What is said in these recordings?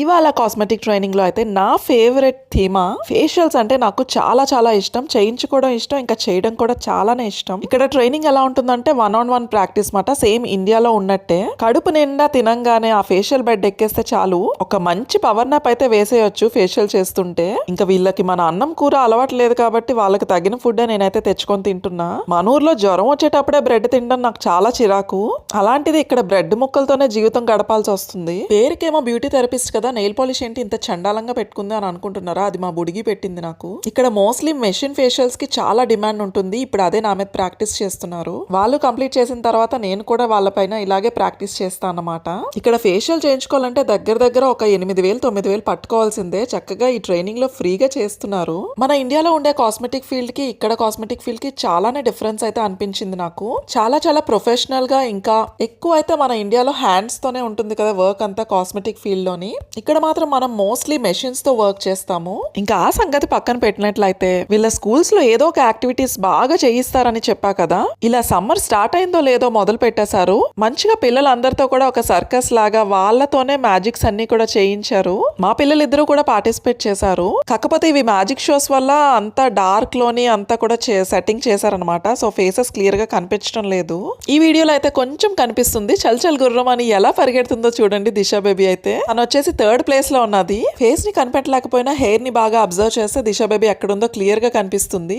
ఇవాళ కాస్మెటిక్ ట్రైనింగ్లో అయితే నా ఫేవరెట్ థీమా ఫేషియల్స్ అంటే నాకు చాలా చాలా ఇష్టం. చేయించుకోవడం ఇష్టం ఇంకా చేయడం కూడా చాలానే ఇష్టం. ఇక్కడ ట్రైనింగ్ ఎలా ఉంటుందంటే వన్ ఆన్ వన్ ప్రాక్టీస్ మాట. సేమ్ ఇండియాలో ఉన్నట్టే. కడుపు నిండా తినంగానే ఆ ఫేషియల్ బెడ్ ఎక్కేస్తే చాలు. ఒక మంచి పవర్ నాప్ అయితే వేసేయొచ్చు ఫేషియల్ చేస్తుంటే. ఇంకా వీళ్ళకి మన అన్నం కూర అలవాటు లేదు కాబట్టి వాళ్ళకి తగిన ఫుడ్ నేనైతే తెచ్చుకొని తింటున్నా. మన ఊర్లో జ్వరం వచ్చేటప్పుడే బ్రెడ్ తినడం నాకు చాలా చిరాకు. అలాంటిది ఇక్కడ బ్రెడ్ ముక్కలతోనే జీవితం గడపాల్సి వస్తుంది. పేరుకేమో బ్యూటీ థెరపిస్ట్ కదా నెయిల్ పాలిష్ ఏంటి ఇంత చండాలంగా పెట్టుకుంది అని అనుకుంటున్నారా? అది మా బుడిగి పెట్టింది నాకు. ఇక్కడ మోస్ట్లీ మెషిన్ ఫేషియల్స్కి చాలా డిమాండ్ ఉంటుంది. ఇప్పుడు అదే నా మీద ప్రాక్టీస్ చేస్తున్నారు. వాళ్ళు కంప్లీట్ చేసిన తర్వాత నేను కూడా వాళ్ళపైన ఇలాగే ప్రాక్టీస్ చేస్తాను అన్నమాట. ఇక్కడ ఫేషియల్ చేయించుకోవాలంటే దగ్గర దగ్గర ఒక ఎనిమిది వేలు తొమ్మిది వేలు పట్టుకోవాల్సిందే. చక్కగా ఈ ట్రైనింగ్లో ఫ్రీగా చేస్తున్నారు. మన ఇండియాలో ఉండే కాస్మెటిక్ ఫీల్డ్కి ఇక్కడ కాస్మెటిక్ ఫీల్డ్కి చాలానే డిఫరెన్స్ అయితే అనిపించింది నాకు. చాలా చాలా ప్రొఫెషనల్గా ఇంకా ఎక్కువ అయితే మన ఇండియాలో హ్యాండ్స్ తోనే ఉంటుంది కదా వర్క్ అంతా కాస్మెటిక్ ఫీల్డ్లోని. ఇక్కడ మాత్రం మనం మోస్ట్లీ మెషిన్స్తో వర్క్ చేస్తాము. ఇంకా ఆ సంగతి పక్కన పెట్టినట్లయితే వీళ్ళ స్కూల్స్లో ఏదో ఒక యాక్టివిటీస్ బాగా చేయిస్తారని చెప్పా కదా. ఇలా సమ్మర్ స్టార్ట్ అయిందో లేదో మొదలు పెట్టేశారు. మంచిగా పిల్లలందరితో కూడా ఒక సర్కస్ లాగా వాళ్ళతోనే మ్యాజిక్స్ అన్ని కూడా చేయించారు. మా పిల్లలిద్దరూ కూడా పార్టిసిపేట్ చేశారు. కాకపోతే ఇవి మ్యాజిక్ షోస్ వల్ల అంతా డార్క్లోని అంతా కూడా సెట్టింగ్ చేశారనమాట సో ఫేసెస్ క్లియర్గా కనిపించడం లేదు. ఈ వీడియోలో అయితే కొంచెం కనిపిస్తుంది. చల్ చల్ గుర్రం అని ఎలా పరిగెడుతుందో చూడండి దిశ బేబీ అయితే. తను వచ్చేసి థర్డ్ ప్లేస్లో ఉన్నది. ఫేస్ని కనిపెట్టలేకపోయినా హెయిర్ని బాగా అబ్జర్వ్ చేస్తే దిశ బేబీ ఎక్కడుందో క్లియర్గా కనిపిస్తుంది.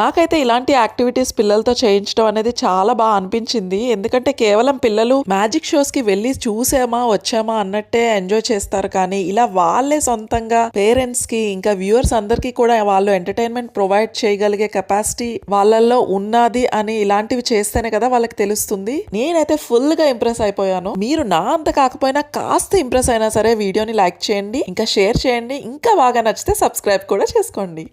నాకైతే ఇలాంటి యాక్టివిటీస్ పిల్లలతో చేయించడం అనేది చాలా బాగా అనిపించింది. ఎందుకంటే కేవలం పిల్లలు మ్యాజిక్ షోస్కి వెళ్ళి చూసామా వచ్చామా అన్నట్టే ఎంజాయ్ చేస్తారు. కానీ ఇలా వాళ్ళే సొంతంగా పేరెంట్స్కి ఇంకా వ్యూవర్స్ అందరికీ కూడా వాళ్ళు ఎంటర్టైన్మెంట్ ప్రొవైడ్ చేయగలిగే కెపాసిటీ వాళ్ళల్లో ఉన్నది అని ఇలాంటివి చేస్తేనే కదా వాళ్ళకి తెలుస్తుంది. నేనైతే ఫుల్గా ఇంప్రెస్ అయిపోయాను. మీరు నా అంత కాకపోయినా కాస్త ఇంప్రెస్ అయినా సరే వీడియోని లైక్ చేయండి ఇంకా షేర్ చేయండి ఇంకా బాగా నచ్చితే సబ్స్క్రైబ్ కూడా చేసుకోండి.